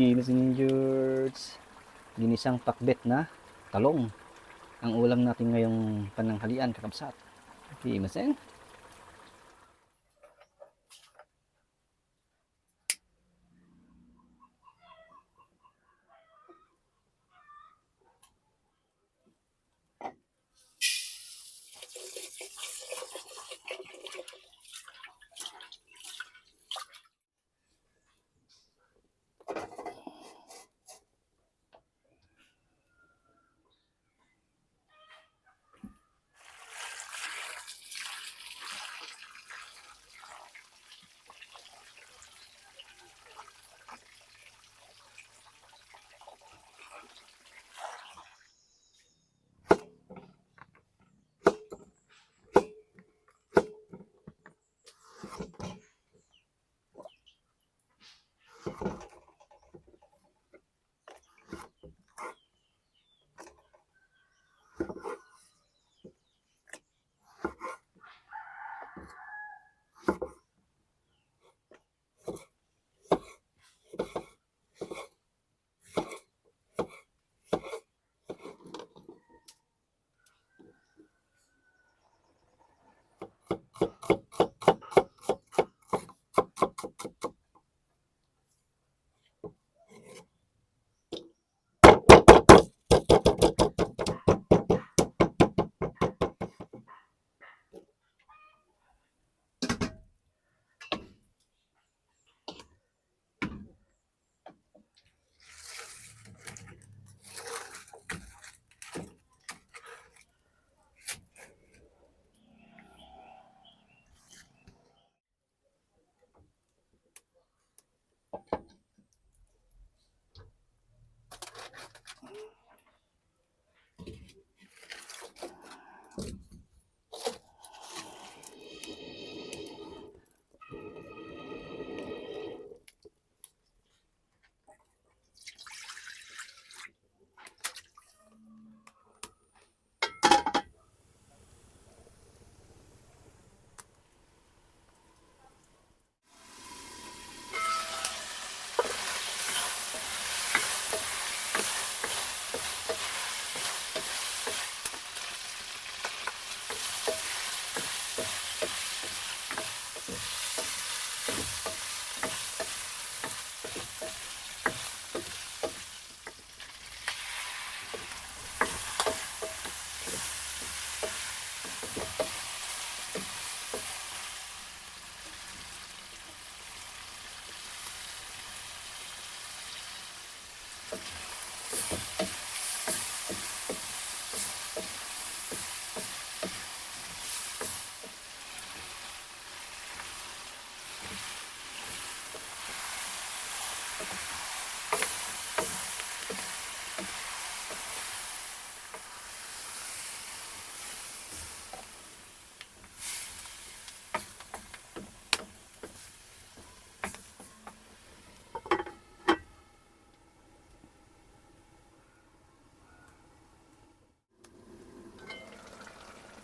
Ginis George. Ginisang pakbet na talong. Ang ulam natin ngayong pananghalian, kakabsat. Ginis you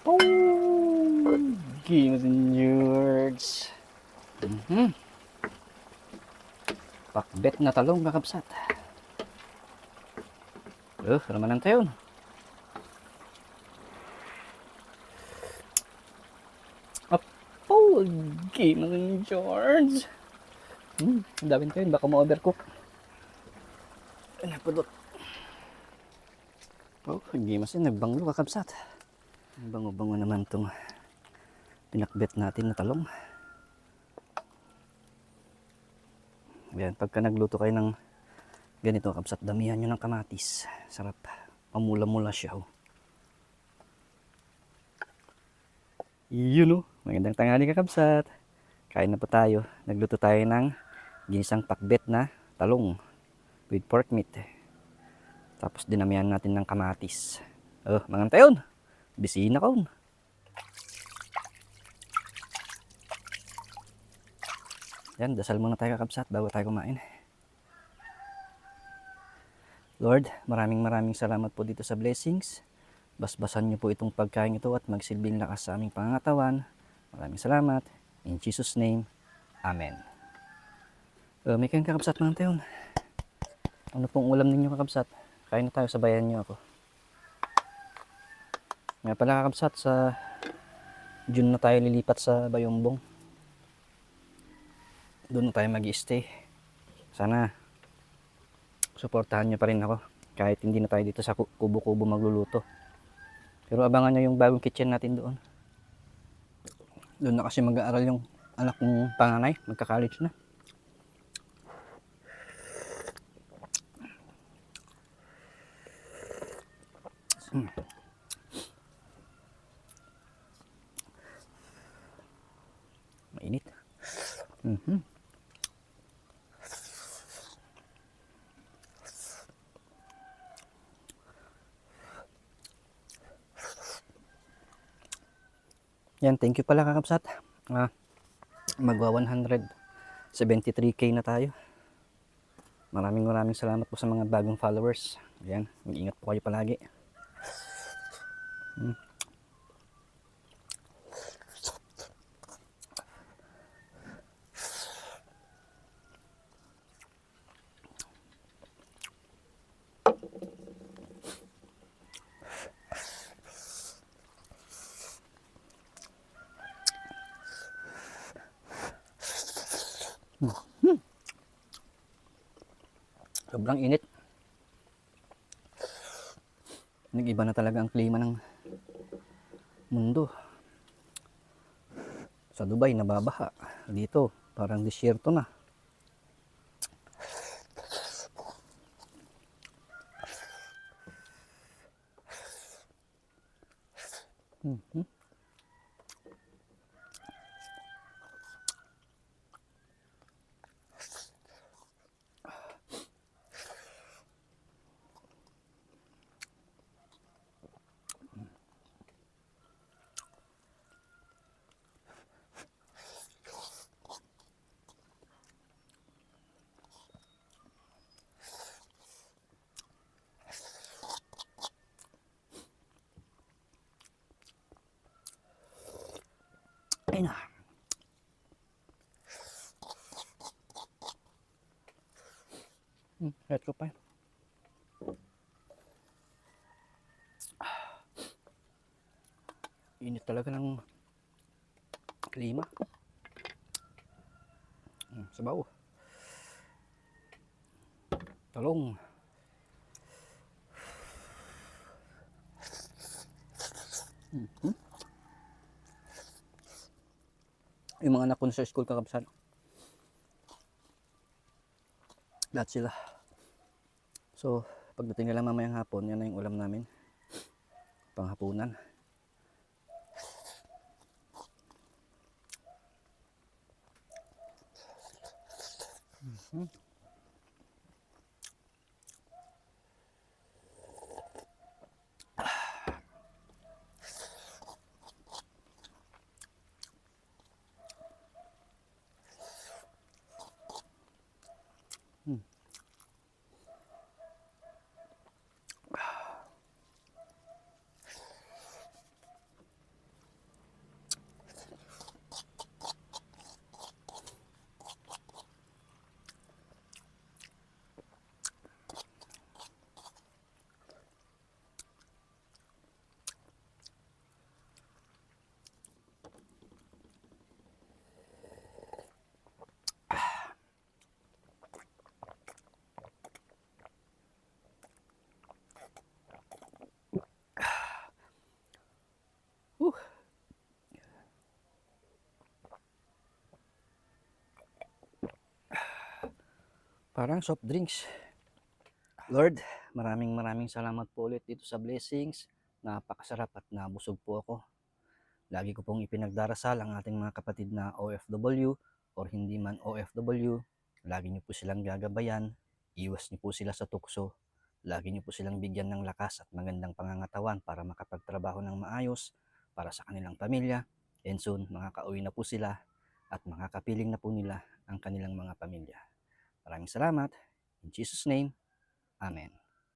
Oh, Ginis George. Mhm. Pakbet na talong kakabsat. Oh, naman ang tayon. Apo, Ginis George. Hmm, daming tayon. Baka ma-overcook. Ay, napudot. Oh, gimas yun. Nagbanglo kakabsat. Ang bango-bango naman itong pinakbet natin na talong. Yan, pagka nagluto kayo ng ganito kapsat, damihan nyo ng kamatis. Sarap. Pamula-mula siya. Oh. Yun oh. Magandang tanghali kakabsat. Kain na po tayo. Nagluto tayo ng ginisang pakbet na talong with pork meat. Tapos dinamihan natin ng kamatis. Oh, mga tayon. Bisina ko. Yan, dasal muna tayo kakabsat bago tayo kumain. Lord, maraming maraming salamat po dito sa blessings. Basbasan niyo po itong pagkain ito at magsilbing lakas sa aming pangatawan. Maraming salamat. In Jesus' name, Amen. Uh, may kang kakabsat mga tayon. Ano pong ulam ninyo kakabsat? Kain na tayo, sabayan niyo ako. Nga pala kakabsat, sa June na tayo lilipat sa Bayumbong. Doon na tayo mag stay Sana suportahan niyo pa rin ako kahit hindi na tayo dito sa ku- kubo-kubo magluluto. Pero abangan niyo yung bagong kitchen natin doon. Doon na kasi mag-aaral yung anak kong panganay, magka-college na. Mainit. Mhm. Yan, thank you pala kakapsat. Ah, magwa 173k na tayo. Maraming maraming salamat po sa mga bagong followers. Ayan, mag-ingat po kayo palagi. Hmm. Sobrang init. Nag-iba na talaga ang klima ng mundo. Sa Dubai, nababaha. Dito, parang disyerto na. Mhm. Na. Hmm, kahit ko pa. Init talaga ng klima. Hmm, sabaw. Talong. Mhm. Yung mga anak ko sa school kakabsan. Lahat sila. So, pagdating nila mamayang hapon, yan na yung ulam namin. Panghapunan. Mhm. Parang soft drinks. Lord, maraming maraming salamat po ulit dito sa blessings. Napakasarap at nabusog po ako. Lagi ko pong ipinagdarasal ang ating mga kapatid na OFW or hindi man OFW. Lagi niyo po silang gagabayan. Iwas niyo po sila sa tukso. Lagi niyo po silang bigyan ng lakas at magandang pangangatawan para makapagtrabaho ng maayos para sa kanilang pamilya. And soon, makakauwi na po sila at makakapiling na po nila ang kanilang mga pamilya. Maraming salamat. In Jesus' name, Amen.